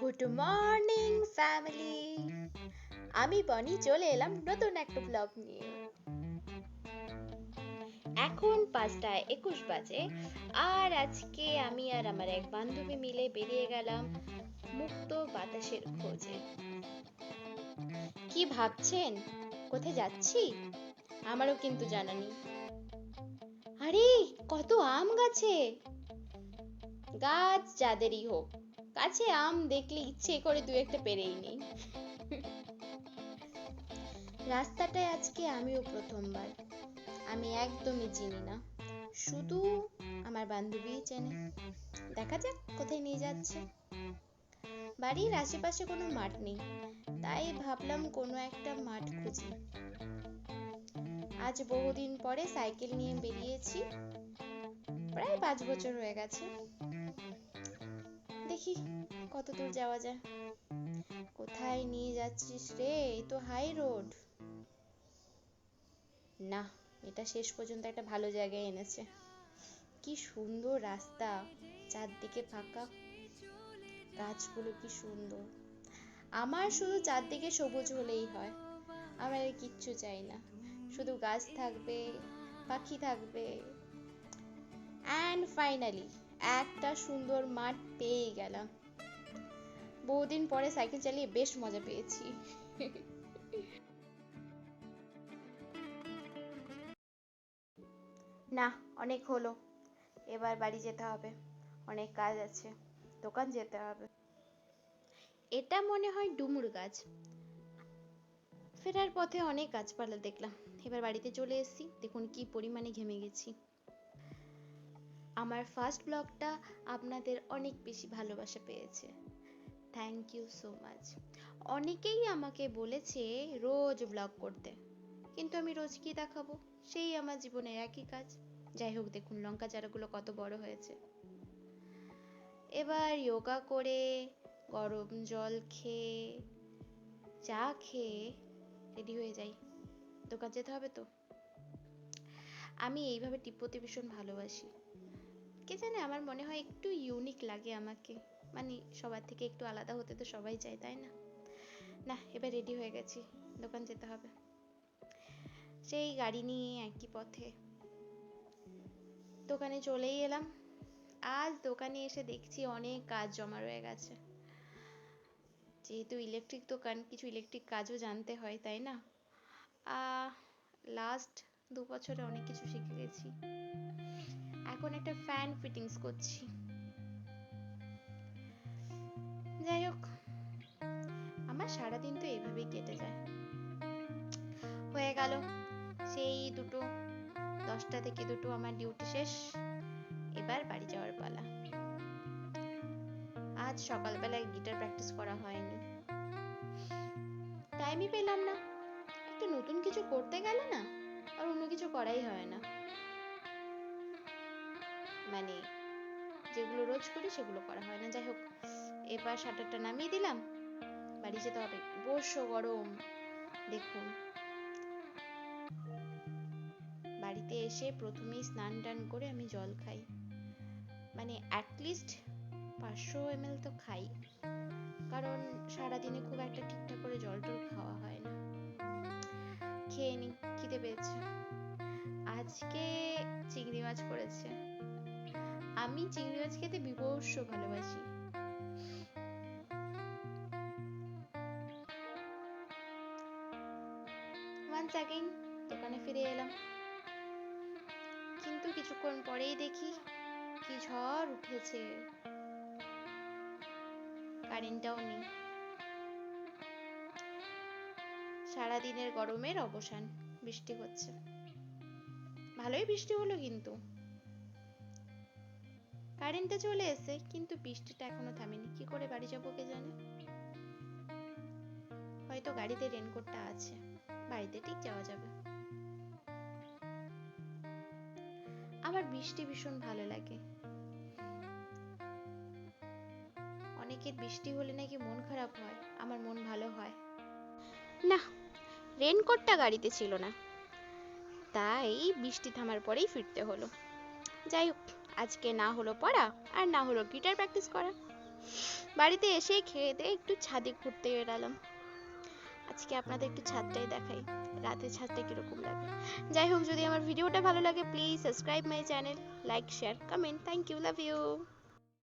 Good morning family আমি বনি চলে এলাম নতুন একটা ব্লগ নিয়ে। এখন পাঁচটা একুশ বাজে, আর আজকে আমি আর আমার এক বান্ধবী মিলে বেরিয়ে গেলাম মুক্ত বাতাসের খোঁজে। কি ভাবছেন? কোথায় যাচ্ছি? আমারও কিন্তু জানা নেই। আরে, কত আম গাছে! গাছ যাদেরই হোক। গাছে আম দেখলে ইচ্ছে করে দু একটা পেরেই নেই। রাস্তাটায় আজকে আমিও প্রথমবার। আমি একদমই চিনি না। শুধু আমার বান্ধবীই চেনে। দেখা যাক কোথায় নিয়ে যাচ্ছে। বাড়ির আশেপাশে কোনো মাঠ নেই, তাই ভাবলাম কোনো একটা মাঠ খুঁজি। আজ বহুদিন পরে সাইকেল নিয়ে বেরিয়েছি। প্রায় পাঁচ বছর হয়ে গেছে। দেখি কত দূর যাওয়া যায়। কোথায় নিয়ে যাচ্ছিস রে? এই তো হাই রোড না, এটা শেষ পর্যন্ত একটা ভালো জায়গায় এনেছে। কি সুন্দর রাস্তা, চারদিকে ফাঁকা। গাছগুলো কি সুন্দর। আমার শুধু চারদিকে সবুজ হলেই হয়। আমার আর কিচ্ছু চাই না। শুধু গাছ থাকবে, পাখি থাকবে। অ্যান্ড ফাইনালি একটা সুন্দর মাঠ পেয়ে গেলাম। বহুদিন পরে সাইকেল চালিয়ে বেশ মজা পেয়েছি। না অনেক হলো। এবার বাড়ি যেতে হবে। অনেক কাজ আছে। দোকান যেতে হবে। এটা মনে হয় ডুমুর গাছ। ফেরার পথে অনেক গাছপালা দেখলাম। এবার বাড়িতে চলে এসেছি। দেখুন কি পরিমাণে ঘেমে গেছি। আমার ফার্স্ট ব্লগটা আপনাদের অনেক বেশি ভালোবাসা পেয়েছে। থ্যাংক ইউ সো মাচ অনেকেই আমাকে বলেছে, রোজ ব্লগ করতে। কিন্তু আমি রোজ কি দেখাবো? সেই আমার জীবনের একই কাজ। যাই হোক, দেখুন, লঙ্কা চারাগুলো কত বড় হয়েছে। এবার যোগা করে, গরম জল খেয়ে, চা খেয়ে রেডি হয়ে যাই। দোকান যেতে হবে তো? আমি এইভাবে টিপ্পতে ভীষণ ভালোবাসি। কে জানে, আমার মনে হয় একটু ইউনিক লাগে আমাকে। মানে সবার থেকে একটু আলাদা হতে তো সবাই চায়, তাই না? না, এবার রেডি হয়ে গেছি, দোকান যেতে হবে। সেই গাড়ি নিয়ে একই পথে। দোকানে চলেই এলাম। আজ দোকানে এসে দেখছি অনেক কাজ জমা রয়ে গেছে। যেহেতু ইলেকট্রিক দোকান, কিছু ইলেকট্রিক কাজও জানতে হয়, তাই না? লাস্ট দু বছরে অনেক কিছু শিখে গেছি। এখন একটা ফ্যান ফিটিংস করছি। যাই হোক, আমার সারাদিন তো এইভাবেই কেটে যায়। হয়ে গেল, সেই দুটো, দশটা থেকে দুটো আমার ডিউটি শেষ। এবার বাড়ি যাওয়ার পালা। আজ সকালবেলায় গিটার প্র্যাকটিস করা হয়নি। টাইমই পেলাম না। একটা নতুন কিছু করতে গেলে না? আর অন্য কিছু করাই হয় না। মানে যেগুলো রোজ করি সেগুলো করা হয় না। যাই হোক, এবার শাটারটা নামিয়ে দিলাম। বাড়ি যেতে হবে। বসো গরম। দেখুন। বাড়িতে এসে প্রথমেই স্নান টান করে আমি জল খাই। মানে অ্যাটলিস্ট পাঁচশো এমএল তো খাই। কারণ সারাদিনে খুব একটা ঠিকঠাক করে জল টল খাওয়া হয় না। খেয়ে নি খিদে পেয়েছে। আজকে চিংড়ি মাছ করেছে। আমি চিংড়ি মাছ খেতে বিভৎস ভালোবাসি। ওয়ান্স অ্যাগেইন দোকানে ফিরে এলাম। কিন্তু কিছুক্ষণ পরেই দেখি কি ঝড় উঠেছে। কারেন্টটাও নেই। সারাদিনের গরমের অবসান। বৃষ্টি হচ্ছে। ভালোই বৃষ্টি হলো কিন্তু। কারেন্টটা চলে এসে কিন্তু বৃষ্টিটা এখনও থামেনি। কি করে বাড়ি যাব কে জানে? হয়তো গাড়িতে রেনকোটটা আছে। বাড়িতে ঠিক যাওয়া যাবে। আমার বৃষ্টি ভীষণ ভালো লাগে। অনেকের বৃষ্টি হলে নাকি মন খারাপ হয়। আমার মন ভালো হয়। না রেনকোটটা গাড়িতে ছিল না। তাই বৃষ্টি থামার পরেই ফিরতে হলো। যাই হোক, আজকে না হলো পড়া আর না হলো গিটার প্র্যাকটিস করা। বাড়িতে এসেই খেয়ে দিয়ে একটু ছাদে ঘুরতে বেরালাম আজকে আপনাদের একটু ছাদটাই দেখাই রাতে ছাদটা কীরকম লাগে। যাই হোক, যদি আমার ভিডিওটা ভালো লাগে please subscribe my channel like share comment thank you love you